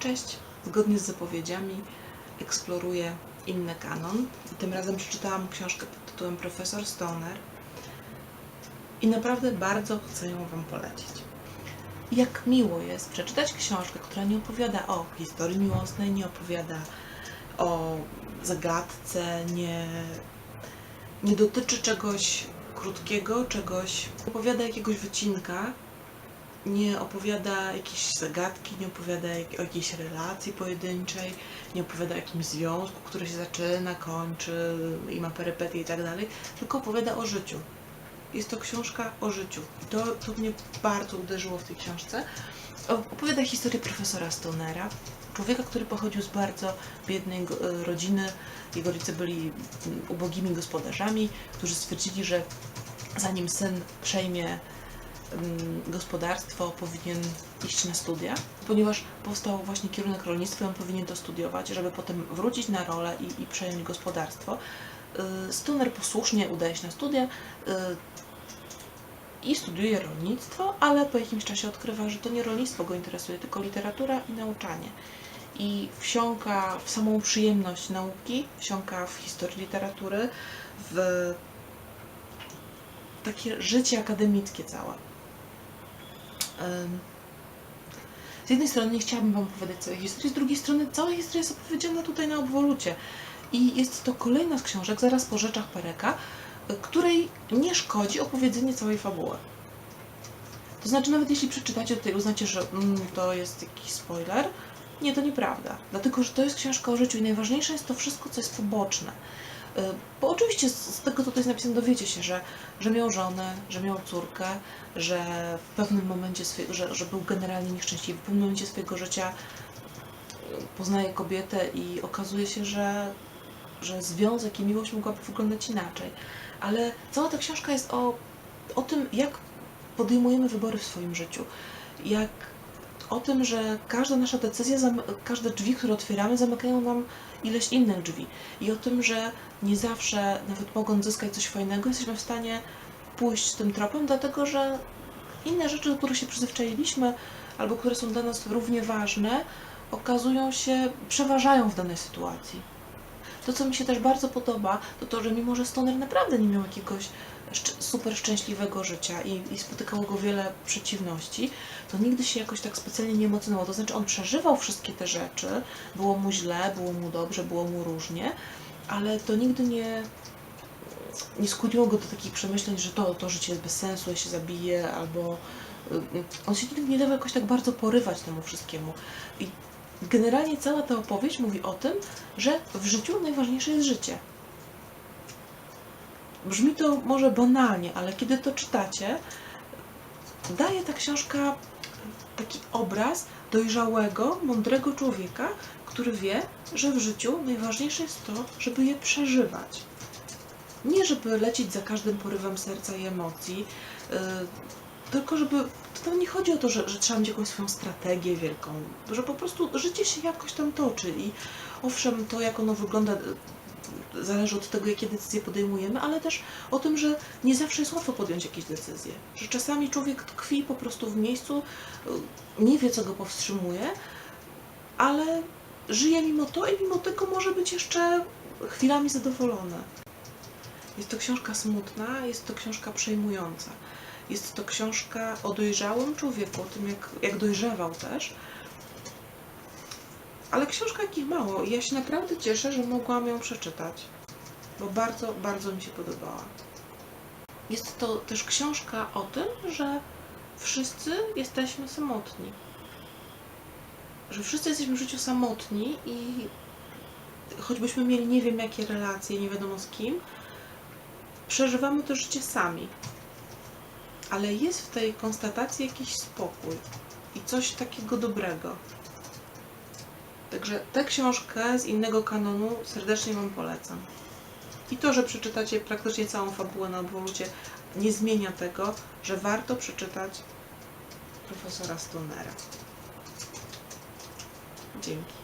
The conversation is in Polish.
Cześć! Zgodnie z zapowiedziami eksploruję inny kanon. Tym razem przeczytałam książkę pod tytułem Profesor Stoner i naprawdę bardzo chcę ją Wam polecić. Jak miło jest przeczytać książkę, która nie opowiada o historii miłosnej, nie opowiada o zagadce, nie, nie dotyczy czegoś krótkiego, czegoś, opowiada jakiegoś wycinka, nie opowiada jakiejś zagadki, nie opowiada o jakiejś relacji pojedynczej, nie opowiada o jakimś związku, który się zaczyna, kończy i ma perypetie i tak dalej, tylko opowiada o życiu. Jest to książka o życiu. To, to mnie bardzo uderzyło w tej książce. Opowiada historię profesora Stonera, człowieka, który pochodził z bardzo biednej e, rodziny. Jego rodzice byli ubogimi gospodarzami, którzy stwierdzili, że zanim syn przejmie gospodarstwo, powinien iść na studia, ponieważ powstał właśnie kierunek rolnictwa i on powinien to studiować, żeby potem wrócić na rolę i, i przejąć gospodarstwo. Y, Stoner posłusznie udaje się na studia y, i studiuje rolnictwo, ale po jakimś czasie odkrywa, że to nie rolnictwo go interesuje, tylko literatura i nauczanie. I wsiąka w samą przyjemność nauki, wsiąka w historię literatury, w takie życie akademickie całe. Z jednej strony nie chciałabym Wam opowiadać całej historii, z drugiej strony cała historia jest opowiedziana tutaj na obwolucie. I jest to kolejna z książek, zaraz po Rzeczach Pereka, y, której nie szkodzi opowiedzenie całej fabuły. To znaczy, nawet jeśli przeczytacie tutaj, uznacie, że mm, to jest jakiś spoiler, nie, to nieprawda. Dlatego, że to jest książka o życiu i najważniejsze jest to wszystko, co jest poboczne. Y, Bo oczywiście z tego, co tutaj jest napisane, dowiecie się, że, że miał żonę, że miał córkę, że w pewnym momencie, swe, że, że był generalnie nieszczęśliwy. W pewnym momencie swojego życia y, poznaje kobietę i okazuje się, że, że związek i miłość mogłaby wyglądać inaczej. Ale cała ta książka jest o, o tym, jak podejmujemy wybory w swoim życiu. Jak o tym, że każda nasza decyzja, każde drzwi, które otwieramy, zamykają nam ileś innych drzwi. I o tym, że nie zawsze, nawet mogąc zyskać coś fajnego, jesteśmy w stanie pójść tym tropem, dlatego że inne rzeczy, do których się przyzwyczailiśmy, albo które są dla nas równie ważne, okazują się, przeważają w danej sytuacji. To, co mi się też bardzo podoba, to to, że mimo, że Stoner naprawdę nie miał jakiegoś super szczęśliwego życia i, i spotykało go wiele przeciwności, to nigdy się jakoś tak specjalnie nie emocjonował. To znaczy, on przeżywał wszystkie te rzeczy, było mu źle, było mu dobrze, było mu różnie, ale to nigdy nie, nie skłoniło go do takich przemyśleń, że to, to życie jest bez sensu, ja się zabiję, albo y, on się nigdy nie dawał jakoś tak bardzo porywać temu wszystkiemu. I generalnie cała ta opowieść mówi o tym, że w życiu najważniejsze jest życie. Brzmi to może banalnie, ale kiedy to czytacie, daje ta książka taki obraz dojrzałego, mądrego człowieka, który wie, że w życiu najważniejsze jest to, żeby je przeżywać. Nie żeby lecieć za każdym porywem serca i emocji, yy, tylko żeby. To nie chodzi o to, że, że trzeba mieć jakąś swoją strategię wielką, że po prostu życie się jakoś tam toczy i owszem, to jak ono wygląda zależy od tego, jakie decyzje podejmujemy, ale też o tym, że nie zawsze jest łatwo podjąć jakieś decyzje. Że czasami człowiek tkwi po prostu w miejscu, yy, nie wie, co go powstrzymuje, ale żyje mimo to i mimo tego może być jeszcze chwilami zadowolony. Jest to książka smutna, jest to książka przejmująca. Jest to książka o dojrzałym człowieku, o tym jak, jak dojrzewał też. Ale książka jakich mało. I ja się naprawdę cieszę, że mogłam ją przeczytać, bo bardzo, bardzo mi się podobała. Jest to też książka o tym, że wszyscy jesteśmy samotni. Że wszyscy jesteśmy w życiu samotni i choćbyśmy mieli nie wiem jakie relacje, nie wiadomo z kim, przeżywamy to życie sami. Ale jest w tej konstatacji jakiś spokój i coś takiego dobrego. Także tę książkę z innego kanonu serdecznie Wam polecam. I to, że przeczytacie praktycznie całą fabułę na obwolucie, nie zmienia tego, że warto przeczytać profesora Stonera. Dzięki.